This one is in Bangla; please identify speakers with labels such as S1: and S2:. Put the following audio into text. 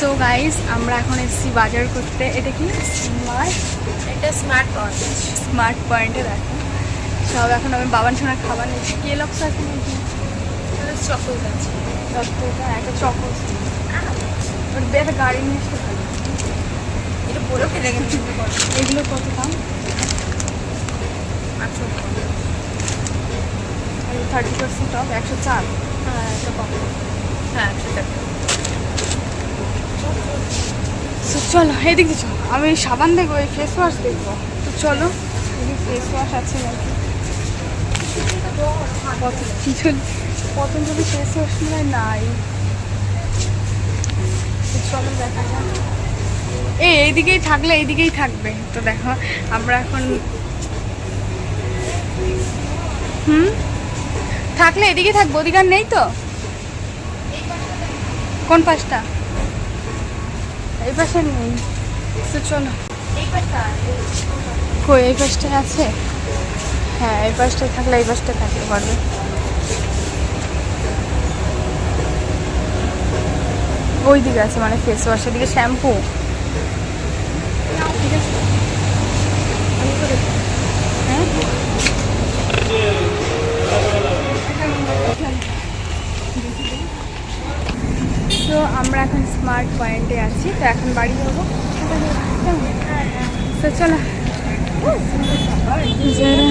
S1: সো গাইস আমরা এখন এসেছি বাজার করতে। এটা কি? স্মার্ট
S2: এটা স্মার্ট ওয়াচ
S1: স্মার্ট পয়েন্টে দেখো। সব এখন আমি বাবান সোনার খাবার নিচ্ছি। কে লক্ষ আছে নাকি?
S2: চকলেট আছে।
S1: একটা চকো ওর দিয়ে একটা গাড়ি নিয়ে আসতে পারি
S2: এটা বলে ফেলে গেছে
S1: এগুলো কত দাম?
S2: আটশো
S1: থার্টি পার্সেন্ট অফ একশো চার।
S2: হ্যাঁ এটা কম হ্যাঁ সেটা
S1: তো চলো, এদিক চলো। আমি সাবান দেখব, এই ফেস ওয়াশ দেখব। তো চলো, এদিকে ফেস ওয়াশ আছে নাকি? পতঞ্জলি ফেস ওয়াশ হয় নাই। চলো, দেখা যাক। এই, এইদিকেই থাকলে, এইদিকেই থাকবে। তো দেখো, আমরা এখন হুম? থাকলে এদিকে থাকব ওদিকে নেই তো? কোন পাশটা? এই পাশে নেই। তো চলো। কই এই পাশটায় আছে? হ্যাঁ এই পাশটায় থাকলে এই পাশটা থাকতে পারবে। ওই দিকে আছে মানে ফেস ওয়াশের দিকে শ্যাম্পু ঠিক আছে হ্যাঁ সো আমরা এখন স্মার্ট পয়েন্টে আছি তো এখন বাড়ি যাব। তো চলো। যারা